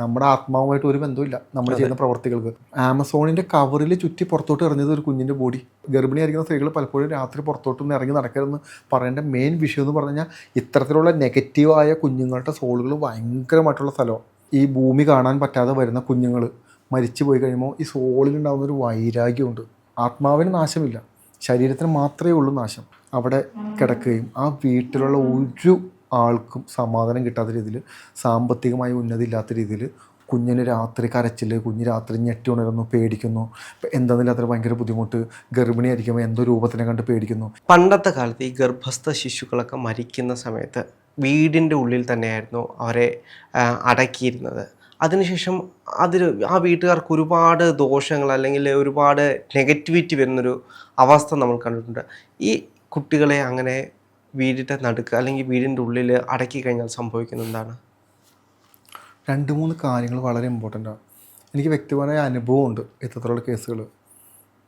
നമ്മുടെ ആത്മാവുമായിട്ട് ഒരു ബന്ധമില്ല നമ്മൾ ചെയ്യുന്ന പ്രവർത്തികൾക്ക്. ആമസോണിന്റെ കവറിൽ ചുറ്റി പുറത്തോട്ട് ഇറങ്ങിയത് ഒരു കുഞ്ഞിന്റെ ബോഡി ഗർഭിണിയായിരിക്കുന്ന സ്ത്രീകൾ പലപ്പോഴും രാത്രി പുറത്തോട്ടൊന്നും ഇറങ്ങി നടക്കരുതെന്ന് പറയേണ്ട മെയിൻ വിഷയം എന്ന് പറഞ്ഞാൽ കഴിഞ്ഞാൽ ഇത്തരത്തിലുള്ള നെഗറ്റീവായ കുഞ്ഞുങ്ങളുടെ സോളുകൾ ഭയങ്കരമായിട്ടുള്ള സ്ഥലമാണ് ഈ ഭൂമി കാണാൻ പറ്റാതെ വരുന്ന കുഞ്ഞുങ്ങൾ മരിച്ചു പോയി കഴിയുമ്പോൾ ഈ സോളിലുണ്ടാകുന്ന ഒരു വൈരാഗ്യമുണ്ട്. ആത്മാവിന് നാശമില്ല. ശരീരത്തിന് മാത്രമേ ഉള്ളൂ നാശം. അവിടെ കിടക്കുകയും ആ വീട്ടിലുള്ള ഒരു ആൾക്കും സമാധാനം കിട്ടാത്ത രീതിയിൽ സാമ്പത്തികമായി ഉന്നതി ഇല്ലാത്ത രീതിയിൽ കുഞ്ഞിന് രാത്രി കരച്ചിൽ കുഞ്ഞ് രാത്രി ഞെട്ടി ഉണരുന്നു പേടിക്കുന്നു. ഇപ്പം എന്താണെന്നില്ലാത്ത ഭയങ്കര ബുദ്ധിമുട്ട്. ഗർഭിണി ആയിരിക്കുമ്പോൾ എന്തോ രൂപത്തിനെ കണ്ട് പേടിക്കുന്നു. പണ്ടത്തെ കാലത്ത് ഈ ഗർഭസ്ഥ ശിശുക്കളൊക്കെ മരിക്കുന്ന സമയത്ത് വീടിന്റെ ഉള്ളിൽ തന്നെയായിരുന്നു അവരെ അടക്കിയിരുന്നത്. അതിനുശേഷം അതിൽ ആ വീട്ടുകാർക്ക് ഒരുപാട് ദോഷങ്ങൾ അല്ലെങ്കിൽ ഒരുപാട് നെഗറ്റിവിറ്റി വരുന്നൊരു അവസ്ഥ നമ്മൾ കണ്ടിട്ടുണ്ട്. ഈ കുട്ടികളെ അങ്ങനെ വീടിന്റെ നടുക്ക് അല്ലെങ്കിൽ വീടിന്റെ ഉള്ളിൽ അടക്കി കഴിഞ്ഞാൽ സംഭവിക്കുന്നത് എന്താണ്? രണ്ട് മൂന്ന് കാര്യങ്ങൾ വളരെ ഇമ്പോർട്ടന്റ് ആണ്. എനിക്ക് വ്യക്തിപരമായ അനുഭവമുണ്ട് ഇത്തരത്തിലുള്ള കേസുകൾ.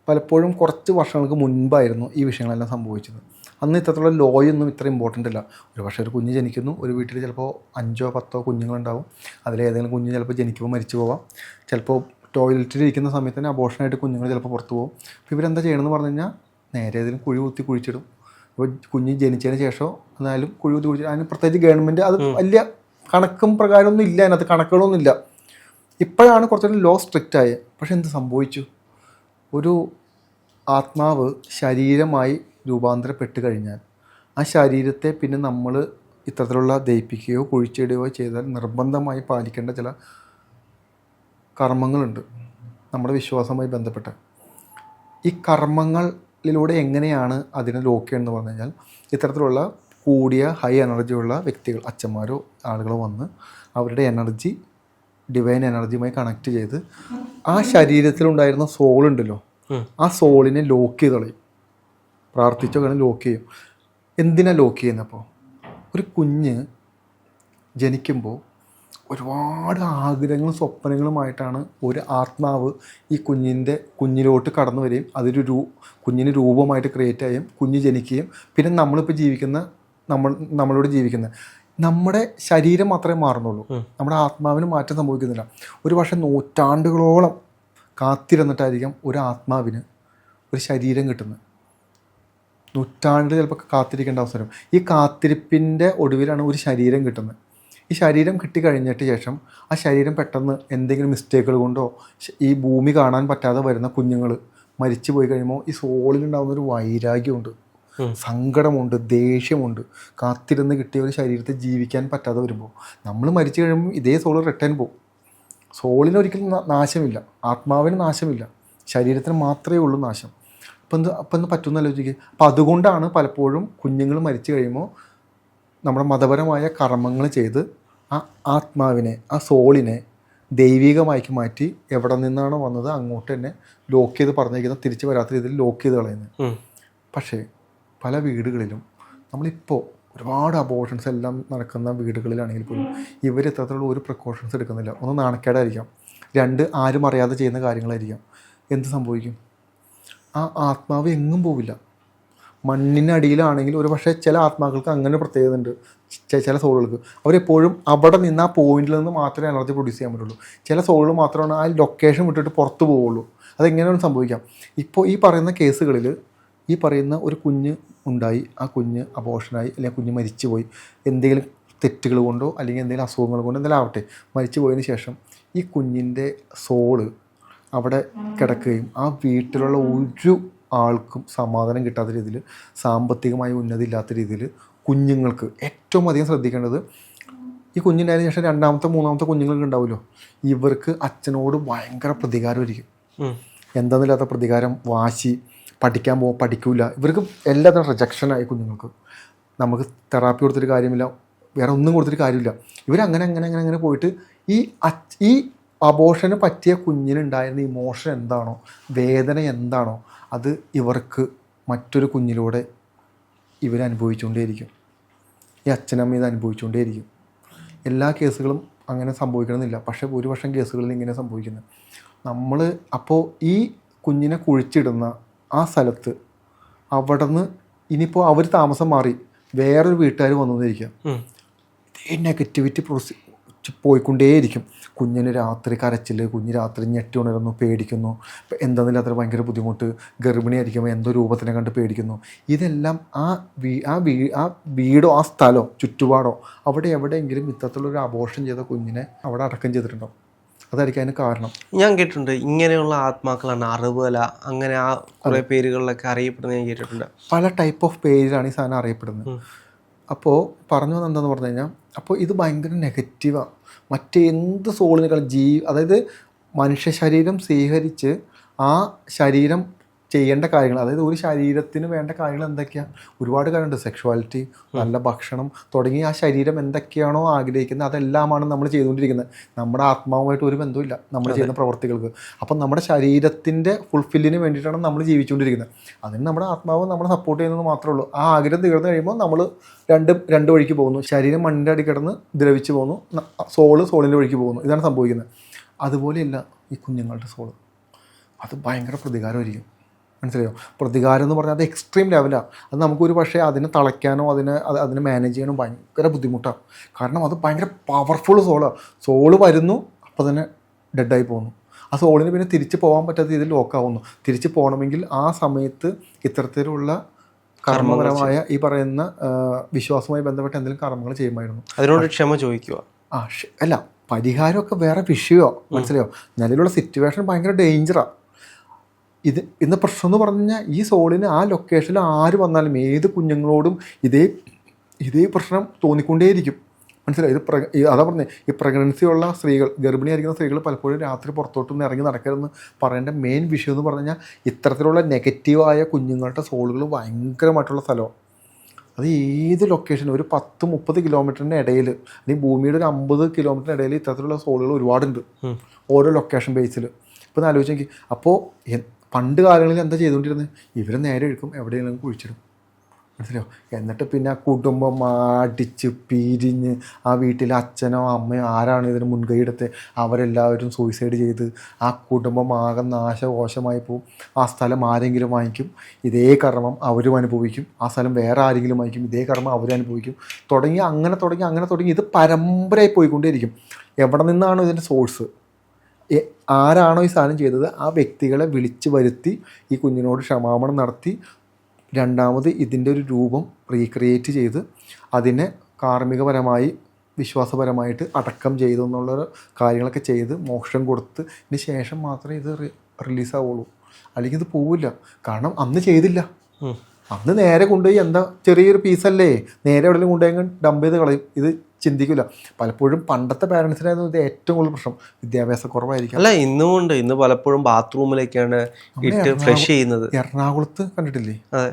പലപ്പോഴും കുറച്ച് വർഷങ്ങൾക്ക് മുൻപായിരുന്നു ഈ വിഷയങ്ങളെല്ലാം സംഭവിച്ചത്. അന്ന് ഇത്തരത്തിലുള്ള ലോയൊന്നും ഇത്ര ഇമ്പോർട്ടന്റ് അല്ല. ഒരു പക്ഷേ ഒരു കുഞ്ഞ് ജനിക്കുന്നു ഒരു വീട്ടിൽ ചിലപ്പോൾ അഞ്ചോ പത്തോ കുഞ്ഞുങ്ങളുണ്ടാവും. അതിലേതെങ്കിലും കുഞ്ഞ് ചിലപ്പോൾ ജനിക്കുമ്പോൾ മരിച്ചു പോവാം. ചിലപ്പോൾ ടോയ്ലറ്റിൽ ഇരിക്കുന്ന സമയത്ത് തന്നെ അബോഷനായിട്ട് കുഞ്ഞുങ്ങൾ ചിലപ്പോൾ പുറത്തു പോകും. അപ്പോൾ ഇവരെന്താ ചെയ്യണമെന്ന് പറഞ്ഞു കഴിഞ്ഞാൽ നേരെ ഏതെങ്കിലും കുഴി കുത്തി കുഴിച്ചിടും. ഇപ്പോൾ കുഞ്ഞ് ജനിച്ചതിന് ശേഷം എന്നാലും കുഴി കുത്തി കുഴിച്ചിടും അതിന് പ്രത്യേകിച്ച് ഗവൺമെന്റ് അത് വലിയ കണക്കും പ്രകാരമൊന്നും ഇല്ല അതിനകത്ത് കണക്കുകളൊന്നും ഇല്ല ഇപ്പോഴാണ് കുറച്ചുകൂടി ലോ സ്ട്രിക്റ്റ് ആയത്. പക്ഷെ എന്ത് സംഭവിച്ചു? ഒരു ആത്മാവ് ശരീരമായി രൂപാന്തരപ്പെട്ട് കഴിഞ്ഞാൽ ആ ശരീരത്തെ പിന്നെ നമ്മൾ ഇത്തരത്തിലുള്ള ദയിപ്പിക്കുകയോ കുഴിച്ചിടുകയോ ചെയ്താൽ നിർബന്ധമായി പാലിക്കേണ്ട ചില കർമ്മങ്ങളുണ്ട്. നമ്മുടെ വിശ്വാസവുമായി ബന്ധപ്പെട്ട. ഈ കർമ്മങ്ങളിലൂടെ എങ്ങനെയാണ് അതിനെ ലോക്ക് ചെയ്യണമെന്ന് പറഞ്ഞു കഴിഞ്ഞാൽ ഇത്തരത്തിലുള്ള കൂടിയ ഹൈ എനർജിയുള്ള വ്യക്തികൾ അച്ഛന്മാരോ ആളുകളോ വന്ന് അവരുടെ എനർജി ഡിവൈൻ എനർജിയുമായി കണക്ട് ചെയ്ത് ആ ശരീരത്തിലുണ്ടായിരുന്ന സോൾ ഉണ്ടല്ലോ ആ സോളിനെ ലോക്ക് ചെയ്ത് കളയും. പ്രാർത്ഥിച്ചോ കാരണം ലോക്ക് ചെയ്യും. എന്തിനാണ് ലോക്ക് ചെയ്യുന്നപ്പോൾ ഒരു കുഞ്ഞ് ജനിക്കുമ്പോൾ ഒരുപാട് ആഗ്രഹങ്ങളും സ്വപ്നങ്ങളുമായിട്ടാണ് ഒരു ആത്മാവ് ഈ കുഞ്ഞിന്റെ കുഞ്ഞിലോട്ട് കടന്നു വരികയും അതൊരു രൂ കുഞ്ഞിന് രൂപമായിട്ട് ക്രിയേറ്റ് ആയും കുഞ്ഞ് ജനിക്കുകയും പിന്നെ നമ്മളിപ്പോൾ ജീവിക്കുന്ന നമ്മൾ നമ്മളോട് ജീവിക്കുന്ന. നമ്മുടെ ശരീരം മാത്രമേ മാറുന്നുള്ളൂ. നമ്മുടെ ആത്മാവിന് മാറ്റം സംഭവിക്കുന്നില്ല. ഒരു പക്ഷേ നൂറ്റാണ്ടുകളോളം കാത്തിരുന്നിട്ടായിരിക്കും ഒരു ആത്മാവിന് ഒരു ശരീരം കിട്ടുന്നത്. നൂറ്റാണ്ടിൽ ചിലപ്പോൾ കാത്തിരിക്കേണ്ട അവസരം. ഈ കാത്തിരിപ്പിന്റെ ഒടുവിലാണ് ഒരു ശരീരം കിട്ടുന്നത്. ഈ ശരീരം കിട്ടിക്കഴിഞ്ഞിട്ട് ശേഷം ആ ശരീരം പെട്ടെന്ന് എന്തെങ്കിലും മിസ്റ്റേക്കുകൾ കൊണ്ടോ ഈ ഭൂമി കാണാൻ പറ്റാതെ വരുന്ന കുഞ്ഞുങ്ങൾ മരിച്ചു പോയി കഴിയുമ്പോൾ ഈ സോളിലുണ്ടാകുന്ന ഒരു വൈരാഗ്യമുണ്ട്. സങ്കടമുണ്ട് ദേഷ്യമുണ്ട്. കാത്തിരുന്ന് കിട്ടിയ ഒരു ശരീരത്തെ ജീവിക്കാൻ പറ്റാതെ വരുമ്പോൾ നമ്മൾ മരിച്ചു കഴിയുമ്പോൾ ഇതേ സോൾ റിട്ടേൺ പോകും സോളിന് ഒരിക്കലും നാശമില്ല. ആത്മാവിന് നാശമില്ല. ശരീരത്തിന് മാത്രമേ ഉള്ളൂ നാശം. അപ്പം എന്ത് അപ്പം എന്ത് പറ്റുമെന്നല്ലോ ചോദിക്കുക അപ്പം അതുകൊണ്ടാണ് പലപ്പോഴും കുഞ്ഞുങ്ങൾ മരിച്ചു കഴിയുമ്പോൾ നമ്മുടെ മതപരമായ കർമ്മങ്ങൾ ചെയ്ത് ആ ആത്മാവിനെ ആ സോളിനെ ദൈവികമാക്കി മാറ്റി എവിടെ നിന്നാണോ വന്നത് അങ്ങോട്ട് തന്നെ ലോക്ക് ചെയ്ത് പറഞ്ഞിരിക്കുന്ന തിരിച്ച് വരാത്ത രീതിയിൽ ലോക്ക് ചെയ്ത് കളയുന്നത്. പക്ഷേ പല വീടുകളിലും നമ്മളിപ്പോൾ ഒരുപാട് അബോർഷൻസ് എല്ലാം നടക്കുന്ന വീടുകളിലാണെങ്കിൽ പോലും ഇവർ ഇത്തരത്തിലുള്ള ഒരു പ്രിക്കോഷൻസ് എടുക്കുന്നില്ല. ഒന്ന് നാണക്കേടായിരിക്കാം. രണ്ട് ആരും അറിയാതെ ചെയ്യുന്ന കാര്യങ്ങളായിരിക്കാം. എന്ത് സംഭവിക്കും? ആ ആത്മാവ് എങ്ങും പോവില്ല. മണ്ണിനടിയിലാണെങ്കിൽ ഒരു പക്ഷേ ചില ആത്മാക്കൾക്ക് അങ്ങനെ പ്രത്യേകത ഉണ്ട്. ചില സോളുകൾക്ക്. അവരെപ്പോഴും അവിടെ നിന്ന് ആ പോയിന്റിൽ നിന്ന് മാത്രമേ എനർജി പ്രൊഡ്യൂസ് ചെയ്യാൻ പറ്റുള്ളൂ. ചില സോളുകൾ മാത്രമാണ് ആ ലൊക്കേഷൻ വിട്ടിട്ട് പുറത്ത് പോവുള്ളൂ. അതെങ്ങനെയാണ് സംഭവിക്കാം? ഇപ്പോൾ ഈ പറയുന്ന കേസുകളിൽ ഈ പറയുന്ന ഒരു കുഞ്ഞ് ഉണ്ടായി. ആ കുഞ്ഞ് അബോഷനായി അല്ലെങ്കിൽ കുഞ്ഞ് മരിച്ചുപോയി. എന്തെങ്കിലും തെറ്റുകൾ കൊണ്ടോ അല്ലെങ്കിൽ എന്തെങ്കിലും അസുഖങ്ങൾ കൊണ്ടോ എന്തെങ്കിലും ആവട്ടെ. മരിച്ചു പോയതിന് ശേഷം ഈ കുഞ്ഞിന്റെ സോൾ അവിടെ കിടക്കുകയും ആ വീട്ടിലുള്ള ഒരു ആൾക്കും സമാധാനം കിട്ടാത്ത രീതിയിൽ സാമ്പത്തികമായി ഉന്നതി ഇല്ലാത്ത രീതിയിൽ കുഞ്ഞുങ്ങൾക്ക് ഏറ്റവും അധികം ശ്രദ്ധിക്കേണ്ടത് ഈ കുഞ്ഞിന്റെ ശേഷം രണ്ടാമത്തെ മൂന്നാമത്തെ കുഞ്ഞുങ്ങൾക്ക് ഉണ്ടാവുമല്ലോ. ഇവർക്ക് അച്ഛനോട് ഭയങ്കര പ്രതികാരം ഒരുക്കും എന്താന്നില്ലാത്ത പ്രതികാരം വാശി പഠിക്കാൻ പോകും പഠിക്കൂല. ഇവർക്ക് എല്ലാത്തിനും റിജക്ഷനായി കുഞ്ഞുങ്ങൾക്ക്. നമുക്ക് തെറാപ്പി കൊടുത്തിട്ട് കാര്യമില്ല. വേറെ ഒന്നും കൊടുത്തിട്ട് കാര്യമില്ല. ഇവരങ്ങനെ അങ്ങനെ അങ്ങനെ അങ്ങനെ പോയിട്ട് ഈ അച്- ഈ അബോഷന് പറ്റിയ കുഞ്ഞിനുണ്ടായിരുന്ന ഇമോഷൻ എന്താണോ വേദന എന്താണോ അത് ഇവർക്ക് മറ്റൊരു കുഞ്ഞിലൂടെ ഇവരനുഭവിച്ചുകൊണ്ടേയിരിക്കും ഈ അച്ഛനമ്മ ഇത് അനുഭവിച്ചുകൊണ്ടേയിരിക്കും. എല്ലാ കേസുകളും അങ്ങനെ സംഭവിക്കണമെന്നില്ല. പക്ഷേ ഭൂരിപക്ഷം കേസുകളിൽ ഇങ്ങനെ സംഭവിക്കുന്നത് നമ്മൾ അപ്പോൾ ഈ കുഞ്ഞിനെ കുഴിച്ചിടുന്ന ആ സ്ഥലത്ത് അവിടെ നിന്ന് ഇനിയിപ്പോൾ അവർ താമസം മാറി വേറൊരു വീട്ടുകാർ വന്നു എന്നിരിക്കുക ഈ നെഗറ്റിവിറ്റി പ്രൊസി പോയിക്കൊണ്ടേയിരിക്കും. കുഞ്ഞിന് രാത്രി കരച്ചിൽ കുഞ്ഞ് രാത്രി ഞെട്ടി ഉണരുന്നു പേടിക്കുന്നു. ഇപ്പം എന്തെന്നില്ലാത്ത ഭയങ്കര ബുദ്ധിമുട്ട്. ഗർഭിണിയായിരിക്കുമ്പോൾ എന്തോ രൂപത്തിനെ കണ്ട് പേടിക്കുന്നു. ഇതെല്ലാം ആ വീ ആ വീ ആ വീടോ ആ സ്ഥലമോ ചുറ്റുപാടോ അവിടെ എവിടെയെങ്കിലും ഇത്തരത്തിലുള്ളൊരു അബോഷം ചെയ്ത കുഞ്ഞിനെ അവിടെ അടക്കം ചെയ്തിട്ടുണ്ടാവും അതായിരിക്കും അതിന് കാരണം. ഞാൻ കേട്ടിട്ടുണ്ട്. ഇങ്ങനെയുള്ള ആത്മാക്കളാണ്. അറിവല അങ്ങനെ ആ കുറേ പേരുകളിലൊക്കെ അറിയപ്പെടുന്നത് ഞാൻ കേട്ടിട്ടുണ്ട്. പല ടൈപ്പ് ഓഫ് പേരിലാണ് ഈ സാധനം അറിയപ്പെടുന്നത്. അപ്പോൾ പറഞ്ഞു വന്നത് എന്താണെന്ന് പറഞ്ഞു കഴിഞ്ഞാൽ അപ്പോൾ ഇത് ഭയങ്കര നെഗറ്റീവാണ് മറ്റെന്ത് സോളിനേക്കാളും ജീ അതായത് മനുഷ്യ ശരീരം സ്വീകരിച്ച് ആ ശരീരം ചെയ്യേണ്ട കാര്യങ്ങൾ അതായത് ഒരു ശരീരത്തിന് വേണ്ട കാര്യങ്ങൾ എന്തൊക്കെയാണ് ഒരുപാട് കാര്യമുണ്ട്. സെക്ഷുവാലിറ്റി നല്ല ഭക്ഷണം തുടങ്ങി ആ ശരീരം എന്തൊക്കെയാണോ ആഗ്രഹിക്കുന്നത് അതെല്ലാമാണ് നമ്മൾ ചെയ്തുകൊണ്ടിരിക്കുന്നത്. നമ്മുടെ ആത്മാവുമായിട്ട് ഒരു ബന്ധമില്ല നമ്മൾ ചെയ്യുന്ന പ്രവർത്തികൾക്ക്. അപ്പം നമ്മുടെ ശരീരത്തിന്റെ ഫുൾഫില്ലിന് വേണ്ടിയിട്ടാണ് നമ്മൾ ജീവിച്ചുകൊണ്ടിരിക്കുന്നത്. അതിന് നമ്മുടെ ആത്മാവ് നമ്മളെ സപ്പോർട്ട് ചെയ്യുന്നത് മാത്രമേ ഉള്ളൂ. ആ ആഗ്രഹം തീർന്നു കഴിയുമ്പോൾ നമ്മൾ രണ്ട് രണ്ട് വഴിക്ക് പോകുന്നു. ശരീരം മണ്ണിന്റെ അടി കിടന്ന് ദ്രവിച്ച് പോകുന്നു. സോൾ സോളിന്റെ വഴിക്ക് പോകുന്നു. ഇതാണ് സംഭവിക്കുന്നത്. അതുപോലെയല്ല ഈ കുഞ്ഞുങ്ങളുടെ സോൾ അത് ഭയങ്കര പ്രതികാരമായിരിക്കും. മനസ്സിലായോ? പ്രതികാരം എന്ന് പറഞ്ഞാൽ അത് എക്സ്ട്രീം ലെവലാണ് അത് നമുക്കൊരു പക്ഷേ അതിനെ തളയ്ക്കാനോ അതിനെ അത് അതിനെ മാനേജ് ചെയ്യാനോ ഭയങ്കര ബുദ്ധിമുട്ടാണ് കാരണം അത് ഭയങ്കര പവർഫുൾ സോളാണ് സോൾ വരുന്നു അപ്പോൾ തന്നെ ഡെഡായി പോകുന്നു. ആ സോളിന് പിന്നെ തിരിച്ച് പോകാൻ പറ്റാത്ത രീതിയിൽ ലോക്കാവുന്നു തിരിച്ച് പോകണമെങ്കിൽ ആ സമയത്ത് ഇത്തരത്തിലുള്ള കർമ്മപരമായ ഈ പറയുന്ന വിശ്വാസവുമായി ബന്ധപ്പെട്ട എന്തെങ്കിലും കർമ്മങ്ങൾ ചെയ്യുമായിരുന്നു. അതിനോട് ക്ഷമ ചോദിക്കുക ആ അല്ല പരിഹാരമൊക്കെ വേറെ വിഷയമോ മനസ്സിലായോ? നിലവിലുള്ള സിറ്റുവേഷൻ ഭയങ്കര ഡേഞ്ചറാണ് ഇത് ഇന്ന് പ്രശ്നം എന്ന് പറഞ്ഞു കഴിഞ്ഞാൽ ഈ സോളിന് ആ ലൊക്കേഷനിൽ ആര് വന്നാലും ഏത് കുഞ്ഞുങ്ങളോടും ഇതേ ഇതേ പ്രശ്നം തോന്നിക്കൊണ്ടേയിരിക്കും. മനസ്സിലായി? ഇത് പ്ര അതാ പറഞ്ഞത് ഈ പ്രഗ്നൻസി ഉള്ള സ്ത്രീകൾ ഗർഭിണിയായിരിക്കുന്ന സ്ത്രീകൾ പലപ്പോഴും രാത്രി പുറത്തോട്ടൊന്നും ഇറങ്ങി നടക്കരുതെന്ന് പറയേണ്ട മെയിൻ വിഷയം എന്ന് പറഞ്ഞു കഴിഞ്ഞാൽ ഇത്തരത്തിലുള്ള നെഗറ്റീവായ കുഞ്ഞുങ്ങളുടെ സോളുകൾ ഭയങ്കരമായിട്ടുള്ള സ്ഥലമാണ് അത് ഏത് ലൊക്കേഷൻ ഒരു പത്ത് മുപ്പത് കിലോമീറ്ററിന്റെ ഇടയിൽ അല്ലെങ്കിൽ ഭൂമിയുടെ ഒരു അമ്പത് കിലോമീറ്ററിന്റെ ഇടയിൽ ഇത്തരത്തിലുള്ള സോളുകൾ ഒരുപാടുണ്ട്. ഓരോ ലൊക്കേഷൻ ബേസിൽ ഇപ്പോൾ ഒന്ന് ആലോചിച്ച് നോക്കി. അപ്പോൾ പണ്ട് കാലങ്ങളിൽ എന്താ ചെയ്തുകൊണ്ടിരുന്നത് ഇവർ നേരെ എടുക്കും എവിടെയെങ്കിലും കുഴിച്ചിടും. മനസ്സിലോ എന്നിട്ട് പിന്നെ ആ കുടുംബം അടിച്ച് പിരിഞ്ഞ് ആ വീട്ടിലെ അച്ഛനോ അമ്മയോ ആരാണ് ഇതിന് മുൻകൈ എടുത്ത്? അവരെല്ലാവരും സൂയിസൈഡ് ചെയ്ത് ആ കുടുംബം ആകെ നാശകോശമായി പോവും. ആ സ്ഥലം ആരെങ്കിലും വാങ്ങിക്കും ഇതേ കർമ്മം അവരും അനുഭവിക്കും. ആ സ്ഥലം വേറെ ആരെങ്കിലും വാങ്ങിക്കും ഇതേ കർമ്മം അവരും അനുഭവിക്കും. തുടങ്ങി അങ്ങനെ തുടങ്ങി അങ്ങനെ തുടങ്ങി. ഇത് പരമ്പരയായി പോയിക്കൊണ്ടേയിരിക്കും. എവിടെ നിന്നാണ് ഇതിന്റെ സോഴ്സ് ആരാണോ ഈ സാധനം ചെയ്തത് ആ വ്യക്തികളെ വിളിച്ചു വരുത്തി ഈ കുഞ്ഞിനോട് ക്ഷമാപണം നടത്തി രണ്ടാമത് ഇതിന്റെ ഒരു രൂപം റീക്രിയേറ്റ് ചെയ്ത് അതിനെ കാർമ്മികപരമായി വിശ്വാസപരമായിട്ട് അടക്കം ചെയ്തു എന്നുള്ള കാര്യങ്ങളൊക്കെ ചെയ്ത് മോക്ഷം കൊടുത്ത് ഇതിന് ശേഷം മാത്രമേ ഇത് റിലീസാവുള്ളൂ അല്ലെങ്കിൽ ഇത് പോവില്ല. കാരണം അന്ന് ചെയ്തില്ല. അന്ന് നേരെ കൊണ്ടുപോയി എന്താ ചെറിയൊരു പീസല്ലേ നേരെ എവിടെയെങ്കിലും കൊണ്ടുപോയി ഡംപ് ചെയ്ത് കളയും. ഇത് ചിന്തിക്കില്ല. പലപ്പോഴും പണ്ടത്തെ പാരൻസിനായിരുന്നു ഇത് ഏറ്റവും കൂടുതൽ പ്രശ്നം. വിദ്യാഭ്യാസ കുറവായിരിക്കും. അല്ല ഇന്നും ഉണ്ട് ഇന്ന് പലപ്പോഴും ബാത്റൂമിലേക്കാണ് ഇട്ട് ഫ്ലഷ് ചെയ്യുന്നത്. എറണാകുളത്ത് കണ്ടിട്ടില്ലേ? അതെ.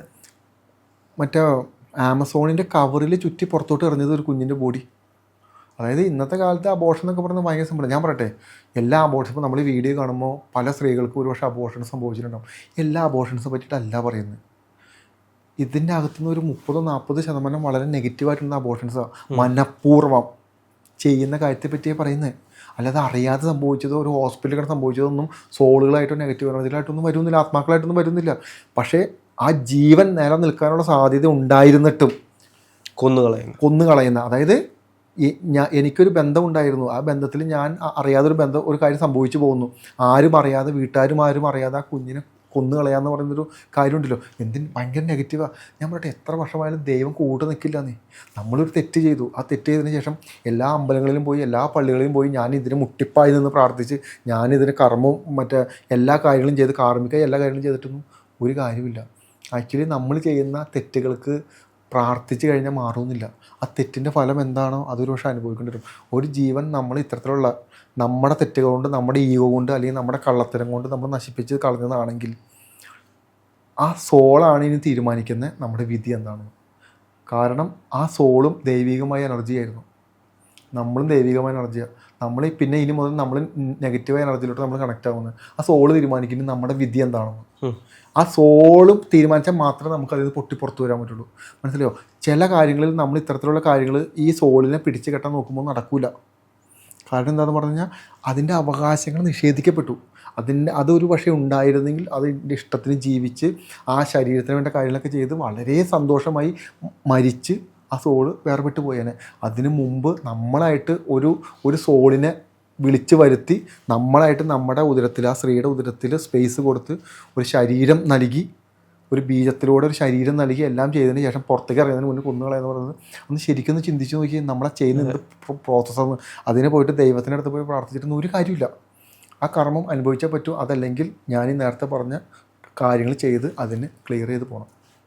മറ്റേ ആമസോണിന്റെ കവറിൽ ചുറ്റി പുറത്തോട്ട് എറിഞ്ഞത് ഒരു കുഞ്ഞിന്റെ ബോഡി അതായത് ഇന്നത്തെ കാലത്ത് അബോഷൻ എന്നൊക്കെ പറയുന്നത് ഭയങ്കര സിമ്പിൾ ഞാൻ പറയട്ടെ എല്ലാ അബോഷൻസും ഇപ്പോൾ നമ്മൾ വീഡിയോ കാണുമ്പോൾ പല സ്ത്രീകൾക്കും ഒരുപക്ഷെ അബോഷൻ സംഭവിച്ചിട്ടുണ്ടാവും. എല്ലാ അബോഷൻസും പറ്റിയിട്ടല്ല പറയുന്നത്. ഇതിന്റെ അകത്തുനിന്ന് ഒരു മുപ്പതോ നാൽപ്പത് ശതമാനം വളരെ നെഗറ്റീവായിട്ടുള്ള അബോർഷൻസാണ് മനഃപൂർവം ചെയ്യുന്ന കാര്യത്തെ പറ്റിയേ പറയുന്നത് അല്ലാതെ അറിയാതെ സംഭവിച്ചതോ ഒരു ഹോസ്പിറ്റലിൽ കിടന്ന് സംഭവിച്ചതൊന്നും സോളുകളായിട്ടോ നെഗറ്റീവ് എനർജികളായിട്ടൊന്നും വരുന്നില്ല ആത്മാക്കളായിട്ടൊന്നും വരുന്നില്ല. പക്ഷേ ആ ജീവൻ നിലനിൽക്കാനുള്ള സാധ്യത ഉണ്ടായിരുന്നിട്ടും കൊന്നുകളയുന്ന. കൊന്നു കളയുന്ന അതായത് ഞാൻ എനിക്കൊരു ബന്ധം ഉണ്ടായിരുന്നു ആ ബന്ധത്തിൽ ഞാൻ അറിയാതെ ഒരു ബന്ധം ഒരു കാര്യം സംഭവിച്ചു പോകുന്നു. ആരും അറിയാതെ വീട്ടുകാരും ആരും അറിയാതെ ആ കുഞ്ഞിനെ കൊന്നു കളയാന്ന് പറയുന്നൊരു കാര്യമുണ്ടല്ലോ. എന്തിന്? ഭയങ്കര നെഗറ്റീവാണ് ഞാൻ പറയട്ടെ എത്ര വർഷമായാലും ദൈവം കൂടെ നിൽക്കില്ല നീ. നമ്മളൊരു തെറ്റ് ചെയ്തു. ആ തെറ്റ് ചെയ്തതിന് ശേഷം എല്ലാ അമ്പലങ്ങളിലും പോയി എല്ലാ പള്ളികളിലും പോയി ഞാൻ ഇതിന് മുട്ടിപ്പായി നിന്ന് പ്രാർത്ഥിച്ച് ഞാനിതിന് കർമ്മവും മറ്റേ എല്ലാ കാര്യങ്ങളും ചെയ്ത് കാർമ്മിക എല്ലാ കാര്യങ്ങളും ചെയ്തിട്ടൊന്നും ഒരു കാര്യമില്ല ആക്ച്വലി നമ്മൾ ചെയ്യുന്ന തെറ്റുകൾക്ക് പ്രാർത്ഥിച്ചു കഴിഞ്ഞാൽ മാറുന്നില്ല. ആ തെറ്റിന്റെ ഫലം എന്താണോ അതൊരു പക്ഷേ അനുഭവിക്കേണ്ടി വരും. ഒരു ജീവൻ നമ്മൾ ഇത്തരത്തിലുള്ള നമ്മുടെ തെറ്റുകൾ കൊണ്ട് നമ്മുടെ ഈഗോ കൊണ്ട് അല്ലെങ്കിൽ നമ്മുടെ കള്ളത്തരം കൊണ്ട് നമ്മൾ നശിപ്പിച്ച് കളഞ്ഞതാണെങ്കിൽ ആ സോളാണ് ഇനി തീരുമാനിക്കുന്നത് നമ്മുടെ വിധി എന്താണ്. കാരണം ആ സോളും ദൈവികമായ എനർജി ആയിരുന്നു. നമ്മളും ദൈവികമായ എനർജിയാണ് നമ്മൾ പിന്നെ ഇനി മുതൽ നമ്മൾ നെഗറ്റീവായ എനർജിയിലോട്ട് നമ്മൾ കണക്ട് ആവുന്നത്. ആ സോൾ തീരുമാനിക്കുന്നത് നമ്മുടെ വിധി എന്താണെന്ന്. ആ സോളും തീരുമാനിച്ചാൽ മാത്രമേ നമുക്ക് അതിൽ പൊട്ടി പുറത്തു വരാൻ പറ്റുള്ളൂ. മനസ്സിലായോ? ചില കാര്യങ്ങളിൽ നമ്മൾ ഇത്തരത്തിലുള്ള കാര്യങ്ങൾ ഈ സോളിനെ പിടിച്ചു കെട്ടാൻ നോക്കുമ്പോൾ നടക്കൂല. കാരണം എന്താണെന്ന് പറഞ്ഞു കഴിഞ്ഞാൽ അതിന്റെ അവകാശങ്ങൾ നിഷേധിക്കപ്പെട്ടു. അതിന്റെ അതൊരു പക്ഷേ ഉണ്ടായിരുന്നെങ്കിൽ അതിന്റെ ഇഷ്ടത്തിന് ജീവിച്ച് ആ ശരീരത്തിന് വേണ്ട കാര്യങ്ങളൊക്കെ ചെയ്ത് വളരെ സന്തോഷമായി മരിച്ച് ആ സോൾ വേർപെട്ട് പോയേനെ. അതിനു മുമ്പ് നമ്മളായിട്ട് ഒരു ഒരു സോളിനെ വിളിച്ചു വരുത്തി നമ്മളായിട്ട് നമ്മുടെ ഉദരത്തിൽ ആ സ്ത്രീയുടെ ഉദരത്തിൽ സ്പേസ് കൊടുത്ത് ഒരു ശരീരം നൽകി ഒരു ബീജത്തിലൂടെ ഒരു ശരീരം നൽകി എല്ലാം ചെയ്തതിന് ശേഷം പുറത്തേക്ക് ഇറങ്ങുന്നതിന് മുന്നേ കൊന്നുകളയെന്ന് പറയുന്നത്. ഒന്ന് ശരിക്കും ഒന്ന് ചിന്തിച്ച് നോക്കി നമ്മളെ ചെയ്യുന്ന എന്ത് പ്രോസസ്സാണ് അതിനെ പോയിട്ട് ദൈവത്തിന്റെ അടുത്ത് പോയി പ്രാർത്ഥിച്ചിട്ടൊന്നും ഒരു കാര്യമില്ല ആ കർമ്മം അനുഭവിച്ചേ പറ്റൂ. അതല്ലെങ്കിൽ ഞാൻ ഈ നേരത്തെ പറഞ്ഞ കാര്യങ്ങൾ ചെയ്ത് അതിന് ക്ലിയർ ചെയ്ത് പോകണം